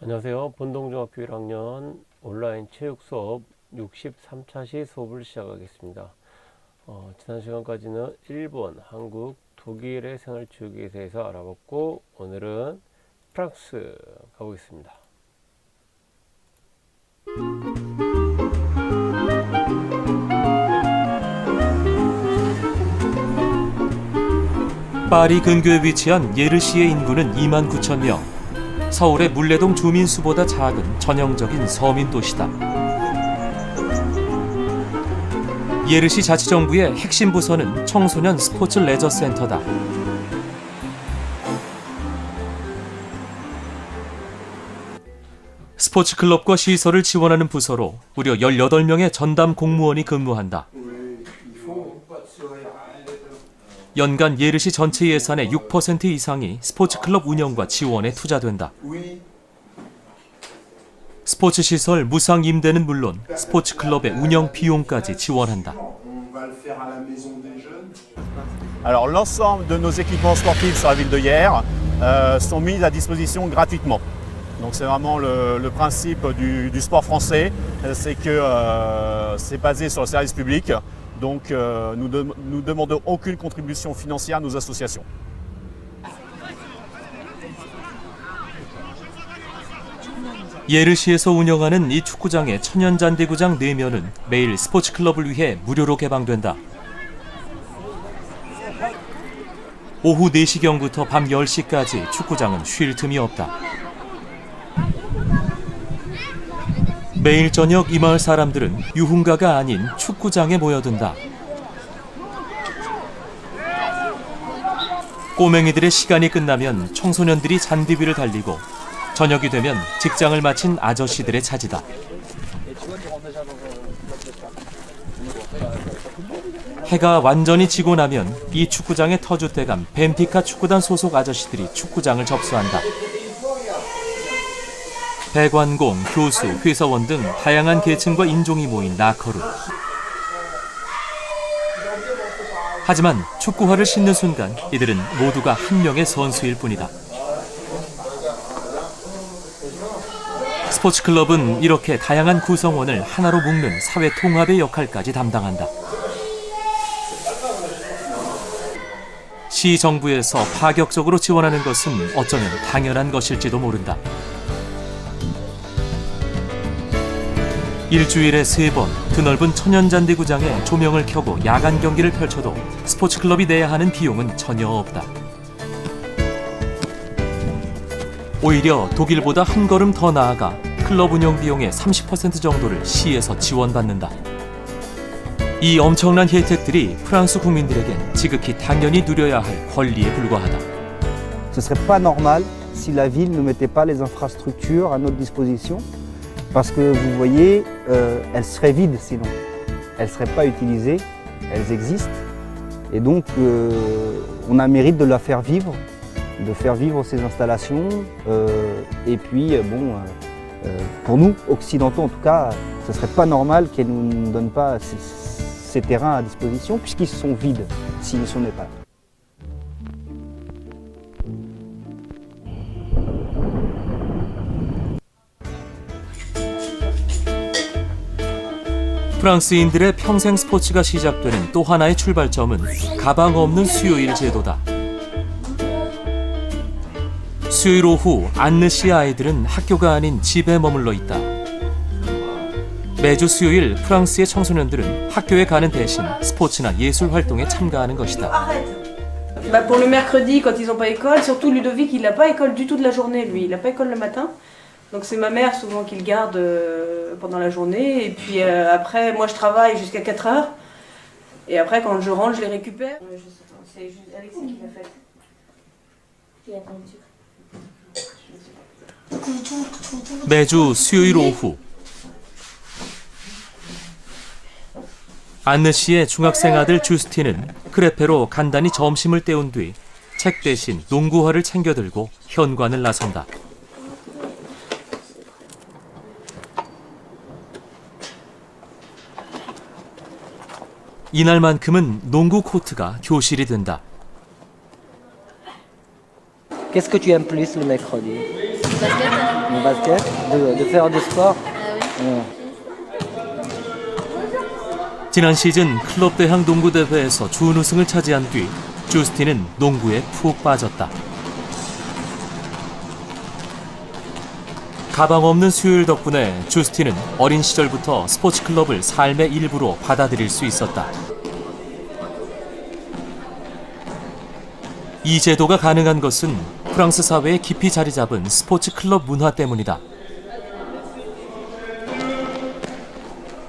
안녕하세요. 본동중학교 1학년 온라인 체육 수업 63차 시 수업을 시작하겠습니다. 어, 지난 시간까지는 일본, 한국, 독일의 생활체육에 대해서 알아봤고 오늘은 프랑스 가보겠습니다. 파리 근교에 위치한 예르시의 인구는 2만 9천 명. 서울의 물레동 주민 수보다 작은 전형적인 서민 도시다. 예르시 자치정부의 핵심 부서는 청소년 스포츠 레저 센터다. 스포츠 클럽과 시설을 지원하는 부서로 무려 18명의 전담 공무원이 근무한다. 연간 예르시 전체 예산의 6% 이상이 스포츠 클럽 운영과 지원에 투자된다. 스포츠 시설 무상 임대는 물론 스포츠 클럽의 운영 비용까지 지원한다. Alors l'ensemble de nos équipements sportifs sur la ville de Hyères euh, sont mis à disposition gratuitement. Donc c'est vraiment le, le principe du, du sport français, euh, c'est que euh, c'est basé sur le service public. Donc euh, nous ne nous demandons aucune contribution financière à nos associations. 예르시에서 운영하는 이 축구장의 천연잔디구장 4면은 매일 스포츠 클럽을 위해 무료로 개방된다. 오후 4시경부터 밤 10시까지 축구장은 쉴 틈이 없다. 매일 저녁 이 마을 사람들은 유흥가가 아닌 축구장에 모여든다. 꼬맹이들의 시간이 끝나면 청소년들이 잔디 위를 달리고 저녁이 되면 직장을 마친 아저씨들의 차지다. 해가 완전히 지고 나면 이 축구장의 터줏대감 벤피카 축구단 소속 아저씨들이 축구장을 접수한다. 배관공, 교수, 회사원 등 다양한 계층과 인종이 모인 나커루. 하지만 축구화를 신는 순간 이들은 모두가 한 명의 선수일 뿐이다. 스포츠 클럽은 이렇게 다양한 구성원을 하나로 묶는 사회 통합의 역할까지 담당한다. 시 정부에서 파격적으로 지원하는 것은 어쩌면 당연한 것일지도 모른다. 일주일에 세 번 드넓은 천연잔디 구장에 조명을 켜고 야간 경기를 펼쳐도 스포츠 클럽이 내야 하는 비용은 전혀 없다. 오히려 독일보다 한 걸음 더 나아가 클럽 운영 비용의 30% 정도를 시에서 지원받는다. 이 엄청난 혜택들이 프랑스 국민들에겐 지극히 당연히 누려야 할 권리에 불과하다. Ce serait pas normal si la ville ne mettait pas les infrastructures à notre disposition, parce que vous voyez, euh, elles seraient vides sinon. Elles ne seraient pas utilisées, elles existent, et donc euh, on a mérite de la faire vivre, de faire vivre ces installations, euh, et puis bon, pour nous, occidentaux en tout cas, ce serait pas normal qu'elles ne nous donnent pas ces, ces terrains à disposition, puisqu'ils sont vides s'ils ne sont pas. 프랑스인들의 평생 스포츠가 시작되는 또 하나의 출발점은 가방 없는 수요일 제도다. 수요일 오후 안느시 아이들은 학교가 아닌 집에 머물러 있다. 매주 수요일 프랑스의 청소년들은 학교에 가는 대신 스포츠나 예술 활동에 참가하는 것이다. Bah pour le mercredi, quand ils n'ont pas école, surtout Ludovic, il n'a pas école du tout de la journée, lui. Il n'a pas école le matin. Donc c'est ma mère souvent qui le garde euh, pendant la journée. Et puis euh, après, moi je travaille jusqu'à 4 heures. Et après, quand je rentre, je les récupère. Euh, C'est juste Alexis qui l'a fait. 매주 수요일 오후 안느 씨의 중학생 아들 주스틴은 크레페로 간단히 점심을 때운 뒤 책 대신 농구화를 챙겨 들고 현관을 나선다. 이날만큼은 농구 코트가 교실이 된다. Qu'est-ce que tu aimes plus le mercredi en basket, de, de faire du sport. Euh, 지난 시즌 클럽 대항 농구 대회에서 준우승을 차지한 뒤 주스틴은 농구에 푹 빠졌다. 가방 없는 수요일 덕분에 주스틴은 어린 시절부터 스포츠 클럽을 삶의 일부로 받아들일 수 있었다. 이 제도가 가능한 것은 프랑스 사회에 깊이 자리 잡은 스포츠 클럽 문화 때문이다.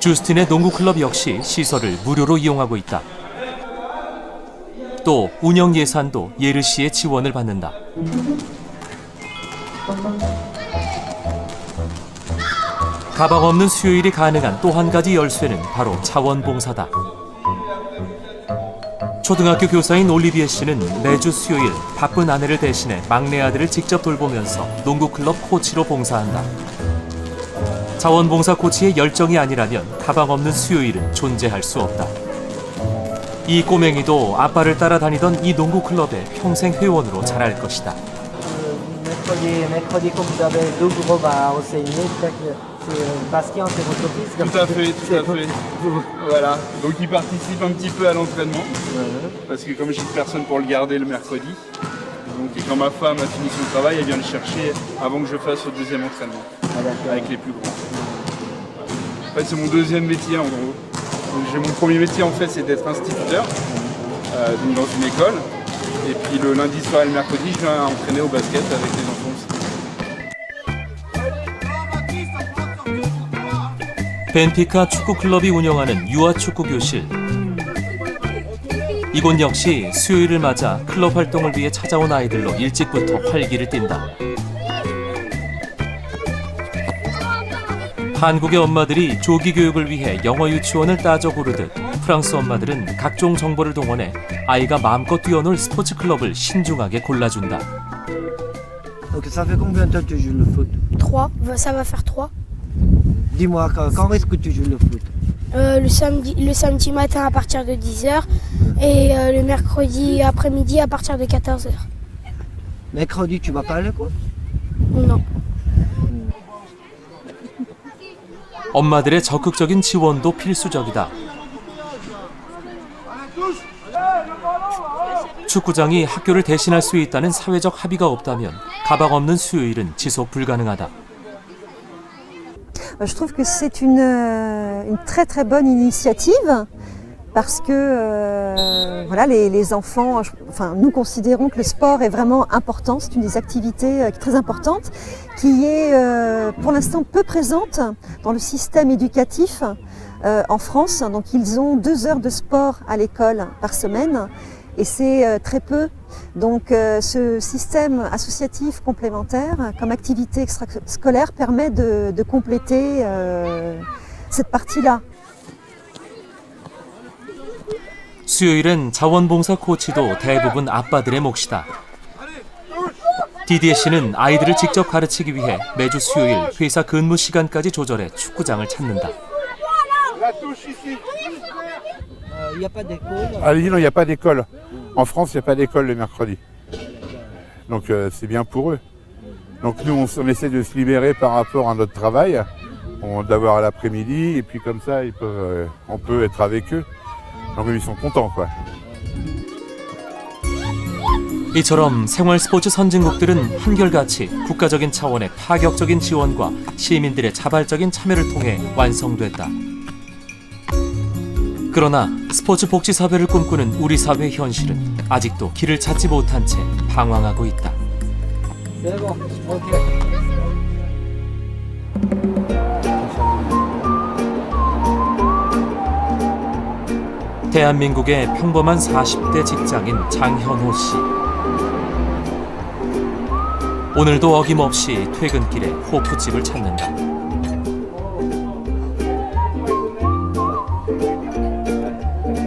주스틴의 농구 클럽 역시 시설을 무료로 이용하고 있다. 또 운영 예산도 예르시의 지원을 받는다. 가방 없는 수요일이 가능한 또 한 가지 열쇠는 바로 자원봉사다. 초등학교 교사인 올리비에 씨는 매주 수요일 바쁜 아내를 대신해 막내 아들을 직접 돌보면서 농구 클럽 코치로 봉사한다. 자원봉사 코치의 열정이 아니라면 가방 없는 수요일은 존재할 수 없다. 이 꼬맹이도 아빠를 따라다니던 이 농구 클럽의 평생 회원으로 자랄 것이다. C'est votre fils. comme Tout à fait, tout à fait. Voilà, donc il participe un petit peu à l'entraînement, Ouais. parce que comme j'ai personne pour le garder le mercredi, donc et quand ma femme a fini son travail, elle vient le chercher avant que je fasse le deuxième entraînement, Ah, avec les plus grands. En fait, c'est mon deuxième métier en gros. J'ai mon premier métier en fait, c'est d'être instituteur euh, dans une école. Et puis le lundi soir et le mercredi, je viens entraîner au basket avec les enfants 벤피카 축구 클럽이 운영하는 유아 축구 교실. 이곳 역시 수요일을 맞아 클럽 활동을 위해 찾아온 아이들로 일찍부터 활기를 띈다. 한국의 엄마들이 조기 교육을 위해 영어 유치원을 따져 고르듯 프랑스 엄마들은 각종 정보를 동원해 아이가 마음껏 뛰어놀 스포츠 클럽을 신중하게 골라준다. Donc ça fait combien de temps que tu joues le foot 3, ça va faire 3. Dis-moi, quand, quand est-ce que tu joues le foot Euh, le, samedi, le samedi matin à partir de 10h et euh, le mercredi après-midi à partir de 14h. Mercredi, tu vas pas à l'école Non. 엄마들의 적극적인 지원도 필수적이다. 축구장이 학교를 대신할 수 있다는 사회적 합의가 없다면 가방 없는 수요일은 지속 불가능하다. Je trouve que c'est une, euh, une très très bonne initiative parce que euh, voilà, les, enfants, enfin, nous considérons que le sport est vraiment important, c'est une des activités euh, très importantes qui est euh, pour l'instant peu présente dans le système éducatif euh, en France. Donc ils ont deux heures de sport à l'école par semaine et c'est euh, très peu. Donc euh, ce système associatif complémentaire comme activité extrascolaire permet de, de compléter euh, cette partie-là. 수요일은 자원봉사 코치도 대부분 아빠들의 몫이다. 디디에 씨는 아이들을 직접 가르치기 위해 매주 수요일 회사 근무 시간까지 조절해 축구장을 찾는다. Ah, non, il n'y a pas d'école. En France, il n'y a pas d'école le mercredi. Donc euh, c'est bien pour eux. Donc nous, on, s- on essaie de se libérer par rapport à notre travail, on- d'avoir l'après-midi, et puis comme ça, ils peuvent, euh, on peut être avec eux. Donc ils sont contents, quoi. 이처럼 생활 스포츠 선진국들은 한결같이 국가적인 차원의 파격적인 지원과 시민들의 자발적인 참여를 통해 완성됐다. 그러나 스포츠 복지 사회를 꿈꾸는 우리 사회 현실은 아직도 길을 찾지 못한 채 방황하고 있다. 대한민국의 평범한 40대 직장인 장현호 씨. 오늘도 어김없이 퇴근길에 호프집을 찾는다.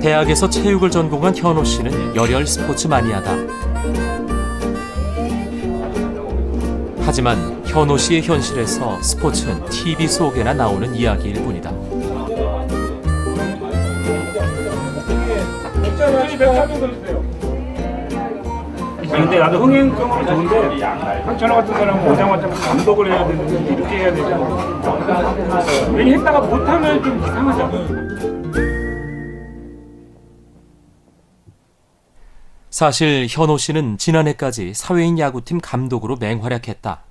대학에서 체육을 전공한 현호 씨는 열혈 스포츠 마니아다. 하지만 현호 씨의 현실에서 스포츠는 TV 속에나 나오는 이야기일 뿐이다. 근데 나도 흥행성은 좋은데 황찬호 같은 사람은 오자마자 감독을 해야 되는데 이렇게 해야 되잖아. 괜히 했다가 못하면 좀 이상하잖아. 사실 현호 씨는 지난해까지 사회인 야구팀 감독으로 맹활약했다.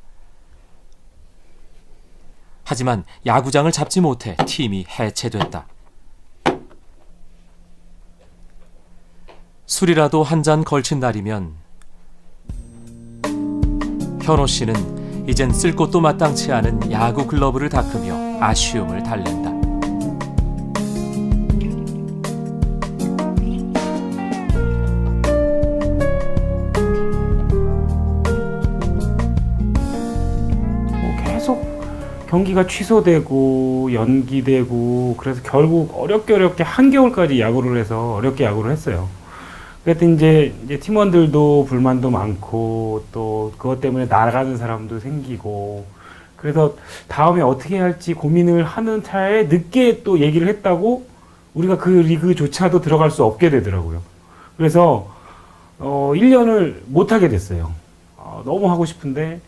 하지만 야구장을 잡지 못해 팀이 해체됐다. 술이라도 한 잔 걸친 날이면 현호 씨는 이젠 쓸 곳도 마땅치 않은 야구 글러브를 닦으며 아쉬움을 달랜다. 경기가 취소되고 연기되고 그래서 결국 어렵게 어렵게 한겨울까지 야구를 해서 어렵게 야구를 했어요. 그랬더니 이제, 이제 팀원들도 불만도 많고 또 그것 때문에 나가는 사람도 생기고 그래서 다음에 어떻게 해야 할지 고민을 하는 차에 늦게 또 얘기를 했다고 우리가 그 리그조차도 들어갈 수 없게 되더라고요. 그래서 어 1년을 못 하게 됐어요. 어, 너무 하고 싶은데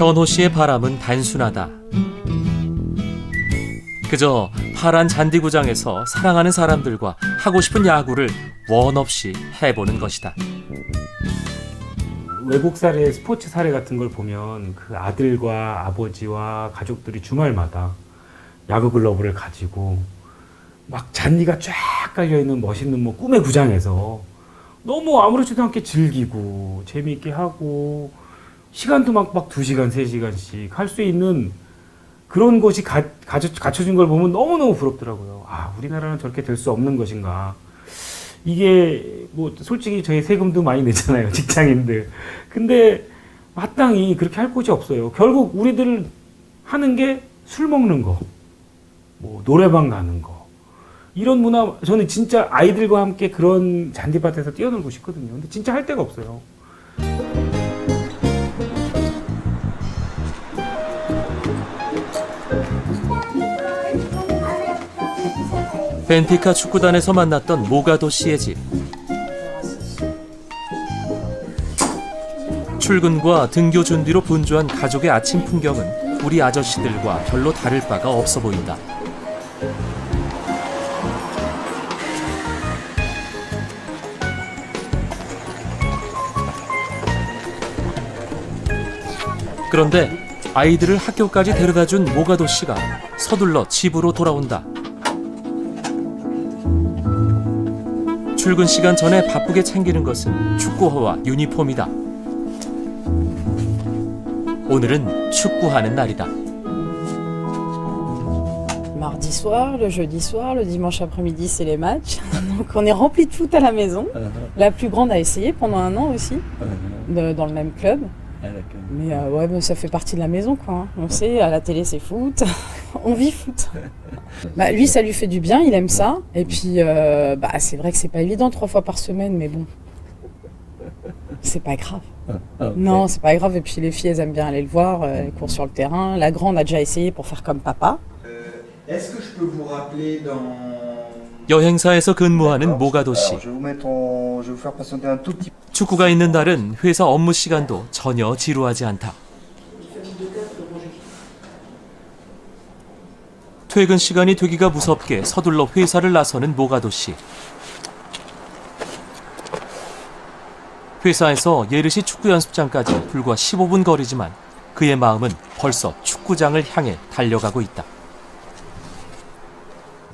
현호 씨의 바람은 단순하다. 그저 파란 잔디구장에서 사랑하는 사람들과 하고 싶은 야구를 원 없이 해보는 것이다. 외국 사례, 스포츠 사례 같은 걸 보면 그 아들과 아버지와 가족들이 주말마다 야구 글러브를 가지고 막 잔디가 쫙 깔려 있는 멋있는 뭐 꿈의 구장에서 너무 아무렇지도 않게 즐기고 재미있게 하고 시간도 막막두 시간 세 시간씩 할 수 있는 그런 것이 가, 가져, 갖춰진 걸 보면 너무너무 부럽더라고요. 아, 우리나라는 저렇게 될 수 없는 것인가. 이게 뭐 솔직히 저희 세금도 많이 내잖아요. 직장인들. 근데 마땅히 그렇게 할 곳이 없어요. 결국 우리들 하는 게 술 먹는 거, 뭐 노래방 가는 거. 이런 문화 저는 진짜 아이들과 함께 그런 잔디밭에서 뛰어놀고 싶거든요. 근데 진짜 할 데가 없어요. 벤피카 축구단에서 만났던 모가도 씨의 집. 출근과 등교 준비로 분주한 가족의 아침 풍경은 우리 아저씨들과 별로 다를 바가 없어 보인다. 그런데 아이들을 학교까지 데려다 준 모가도 씨가 서둘러 집으로 돌아온다. 출근 시간 전에 바쁘게 챙기는 것은 축구화와 유니폼이다. 오늘은 축구하는 날이다. Mardi soir, le jeudi soir, le dimanche après-midi, c'est les matchs. Donc on est rempli de foot à la maison. La plus grande a essayé pendant un an aussi, de- dans le même club. Mais euh, ouais, mais ça fait partie de la maison, quoi. hein. On sait, à la télé, c'est foot. on vit foot. bah, lui, ça lui fait du bien, il aime ça. Et puis, euh, bah, c'est vrai que c'est pas évident trois fois par semaine, mais bon. C'est pas grave. Non, c'est pas grave. Et puis les filles, elles aiment bien aller le voir. euh, Elles courent sur le terrain. La grande a déjà essayé pour faire comme papa. Est-ce que je peux vous rappeler dans... 여행사에서 근무하는 모가도 씨. Alors, je vais vous mettre en... Je vais vous faire patienter un tout petit 축구가 있는 날은 회사 업무 시간도 전혀 지루하지 않다. 퇴근 시간이 되기가 무섭게 서둘러 회사를 나서는 모가도 씨. 회사에서 예르시 축구 연습장까지 불과 15분 거리지만 그의 마음은 벌써 축구장을 향해 달려가고 있다.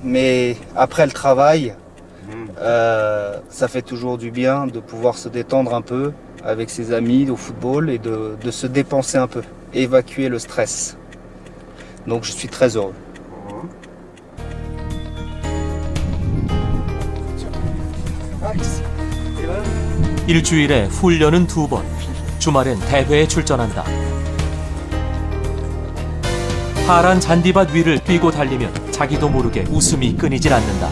Mais après le travail, euh, ça fait toujours du bien de pouvoir se détendre un peu avec ses amis au football et de, de se dépenser un peu, évacuer le stress. Donc je suis très heureux. 일주일에 훈련은 두 번, 주말엔 대회에 출전한다. 파란 잔디밭 위를 뛰고 달리면 자기도 모르게 웃음이 끊이질 않는다.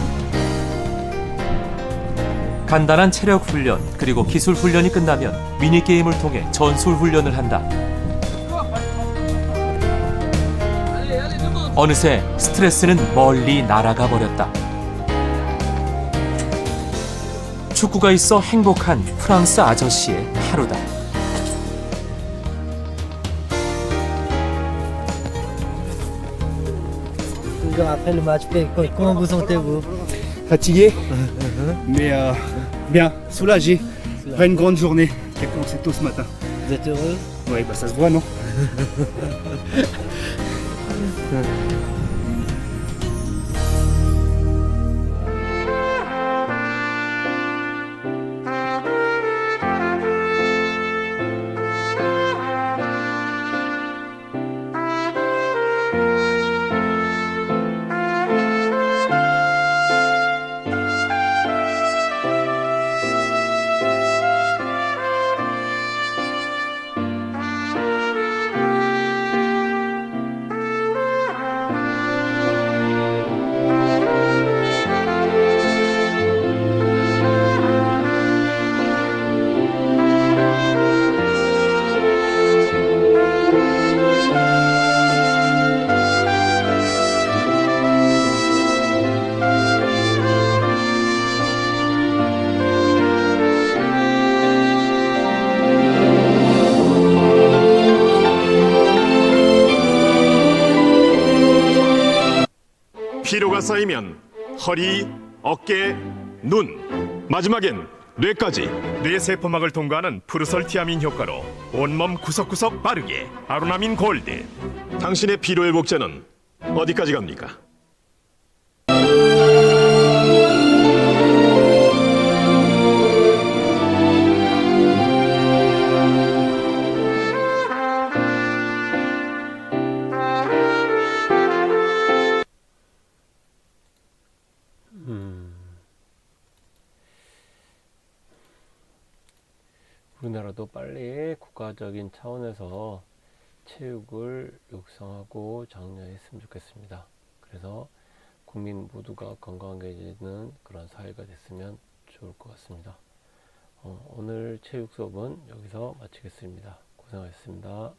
간단한 체력 훈련 그리고 기술 훈련이 끝나면 미니 게임을 통해 전술 훈련을 한다. 어느새 스트레스는 멀리 날아가 버렸다. 축구가 있어 행복한 프랑스 아저씨의 하루다. Toujours après le match, comment vous sentez-vous Fatigué, mais euh, bien, soulagé. Après une grande journée qui a commencé tôt ce matin. Vous êtes heureux Oui, bah ça se voit, non 피로가 쌓이면 허리, 어깨, 눈, 마지막엔 뇌까지 뇌세포막을 통과하는 프루설티아민 효과로 온몸 구석구석 빠르게 아로나민 골드 당신의 피로 회복제는 어디까지 갑니까? 빨리 국가적인 차원에서 체육을 육성하고 장려했으면 좋겠습니다. 그래서 국민 모두가 건강해지는 그런 사회가 됐으면 좋을 것 같습니다. 어, 오늘 체육 수업은 여기서 마치겠습니다. 고생하셨습니다.